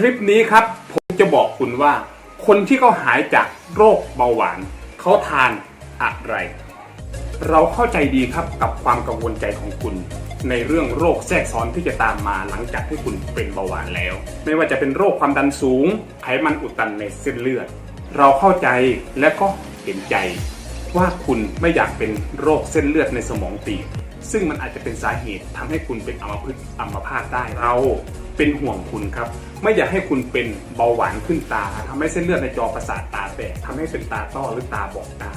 คลิปนี้ครับ ผมจะบอกคุณว่า คนที่เขาหายจากโรคเบาหวาน เขาทานอะไร เราเข้าใจดีครับกับความกังวลใจของคุณ ในเรื่องโรคแทรกซ้อนที่จะตามมาหลังจากที่คุณเป็นเบาหวานแล้ว ไม่ว่าจะเป็นโรคความดันสูงไขมันอุดตันในเส้นเลือด เราเข้าใจและก็เห็นใจ ว่าคุณไม่อยากเป็นโรคเส้นเลือดในสมองตีบซึ่งมันอาจจะเป็นสาเหตุทำให้คุณเป็นอัมพฤกษ์อัมพาตได้เรา เป็นห่วงคุณครับ ไม่อยากให้คุณเป็นเบาหวานขึ้นตาทำให้เส้นเลือดในจอประสาทตาแตกทำให้เป็นตาต้อหรือตาบอดได้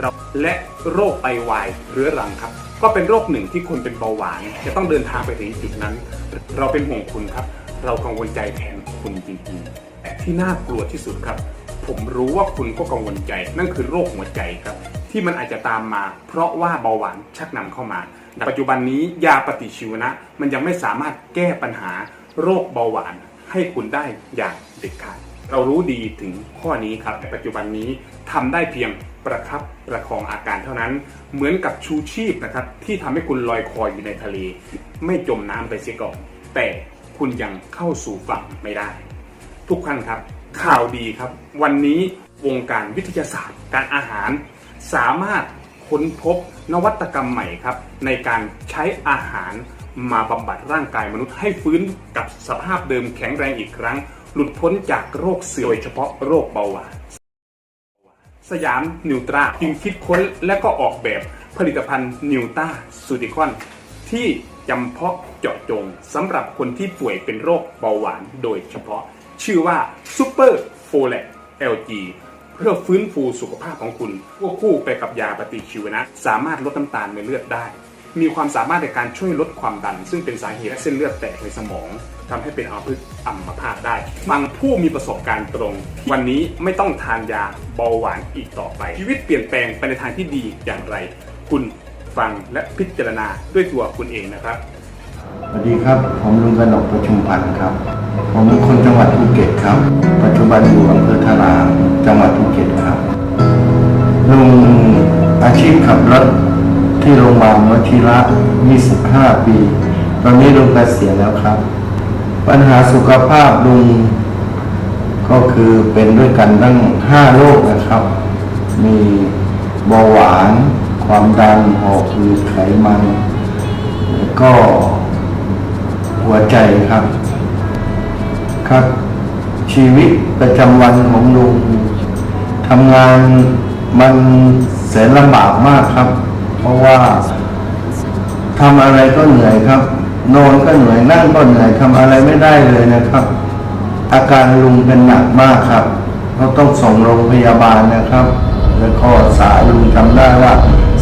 เราและโรคไตวายเรื้อรังครับ ก็เป็นโรคหนึ่งที่คนเป็นเบาหวาน จะต้องเดินทางไปถึงจุดนั้น เราเป็นห่วงคุณครับ เรากังวลใจแทนคุณจริงๆแต่ที่น่ากลัวที่สุดครับ ผมรู้ว่าคุณก็กังวลใจ นั่นคือโรคหัวใจครับ ที่มันอาจจะตามมา เพราะว่าเบาหวานชักนำเข้ามาปัจจุบันนี้ยาปฏิชีวนะ มันยังไม่สามารถแก้ปัญหา โรคเบาหวานให้คุณได้อย่างเด็ดขาด เรารู้ดีถึงข้อนี้ครับ แต่ปัจจุบันนี้ทำได้เพียงประคับประคองอาการเท่านั้น เหมือนกับชูชีพนะครับ ที่ทำให้คุณลอยคออยู่ในทะเล ไม่จมน้ำไปเสียก่อน แต่คุณยังเข้าสู่ฝั่งไม่ได้ ทุกท่านครับ ข่าวดีครับ วันนี้วงการวิทยาศาสตร์ การอาหาร สามารถค้นพบนวัตกรรมใหม่ครับ ในการใช้อาหาร มาบำบัดร่างกายมนุษย์ให้ฟื้นกับสภาพเดิมแข็งแรงอีกครั้ง หลุดพ้นจากโรคเสื่อมโดยเฉพาะโรคเบาหวานสยามนิวตราจึงคิดค้นและก็ออกแบบผลิตภัณฑ์นิวตาซูติคอน ที่จำเพาะเจาะจงสำหรับคนที่ป่วยเป็นโรคเบาหวานโดยเฉพาะ ชื่อว่า Super f o l a t LG เพื่อฟื้นฟูสุขภาพของคุณควบคู่ไปกับยาปฏิชีวนะ สามารถลดน้ำตาลในเลือดได้ มีความสามารถในการช่วยลดความดัน ซึ่งเป็นสาเหตุให้เส้นเลือดแตกในสมองทำให้เป็นอัมพฤกษ์อัมพาตได้บางผู้มีประสบการณ์ตรง วันนี้ไม่ต้องทานยาเบาหวานอีกต่อไป ชีวิตเปลี่ยนแปลงไปในทางที่ดีอย่างไร คุณฟังและพิจารณาด้วยตัวคุณเองนะครับสวัสดีครับ ผมลุงกระหนกประชุมพันธ์ครับ ผมเป็นคนจังหวัดภูเก็ตครับ ปัจจุบันอยู่อำเภอทารางจังหวัดภูเก็ตครับลุงอาชีพขับรถ ที่โรงพยาบาลวชิระ 25 ปี ตอนนี้ลุงเกษียณแล้วครับ ปัญหาสุขภาพลุงก็คือเป็นด้วยกันตั้ง 5 โรคนะครับ มีเบาหวาน ความดันหอบหืดไขมันแล้วก็หัวใจครับ ครับ ชีวิตประจำวันของลุงทำงานมันแสนลำบากมากครับ ราะว่าทำอะไรก็เหนื่อยครับ นอนก็เหนื่อยนั่งก็เหนื่อยทำอะไรไม่ได้เลยนะครับ อาการลุงเป็นหนักมากครับเราต้องส่งโรงพยาบาลนะครับ แล้วก็สายลุงจำได้ว่า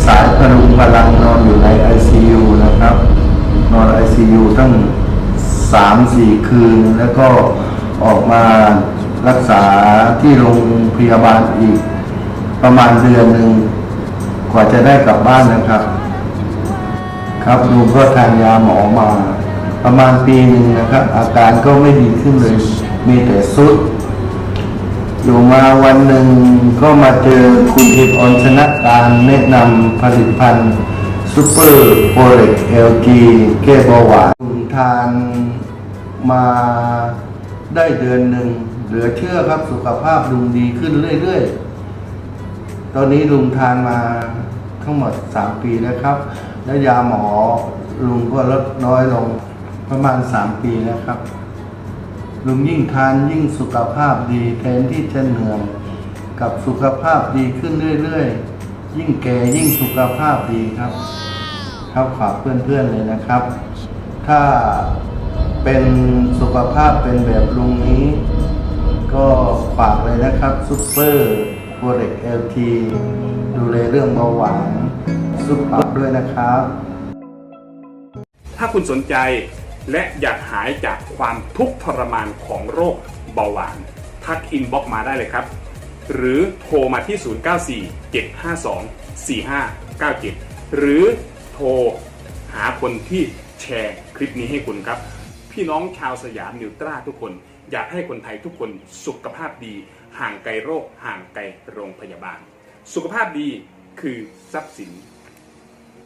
สายพลุงพลังนอนอยู่ใน ICU นะครับ นอน ICU ตั้งสามสี่คืน แล้วก็ออกมารักษาที่โรงพยาบาลอีก ประมาณเดือนหนึ่ง ว่าจะได้กลับบ้านนะครับ ครับลุงก็ทานยาหมอมา ประมาณปีหนึ่งนะครับ อาการก็ไม่ดีขึ้นเลย มีแต่สุด อยู่มาวันหนึ่งก็มาเจอคุณเอกออนชนะการแนะนำผลิตภัณฑ์ซูเปอร์โปรเล็กเอลจีแก้เบาหวานลุงทานมาได้เดือนหนึ่งเหลือเชื่อครับสุขภาพลุงดีขึ้นเรื่อยๆ ตอนนี้ลุงทานมาทั้งหมด 3 ปีแล้วครับ และยาหมอลุงก็ลดน้อยลงประมาณ 3 ปีแล้วครับ ลุงยิ่งทานยิ่งสุขภาพดีแทนที่จะเหนื่อยกับสุขภาพดีขึ้นเรื่อยๆ ยิ่งแก่ยิ่งสุขภาพดีครับ ครับฝากเพื่อนๆเลยนะครับ ถ้าเป็นสุขภาพเป็นแบบลุงนี้ ก็ฝากเลยนะครับซุปเปอร์ โปรเล็กเอลทีดูแลเรื่องเบาหวานซุปปับด้วยนะครับ ถ้าคุณสนใจและอยากหายจากความทุกข์ทรมานของโรคเบาหวาน ทักอินบ็อกมาได้เลยครับ หรือโทรมาที่ 0947524597 หรือโทรหาคนที่แชร์คลิปนี้ให้คุณครับ พี่น้องชาวสยามนิวตราทุกคน อยากให้คนไทยทุกคนสุขภาพดี ห่างไกลโรค ห่างไกลโรงพยาบาล สุขภาพดีคือทรัพย์สิน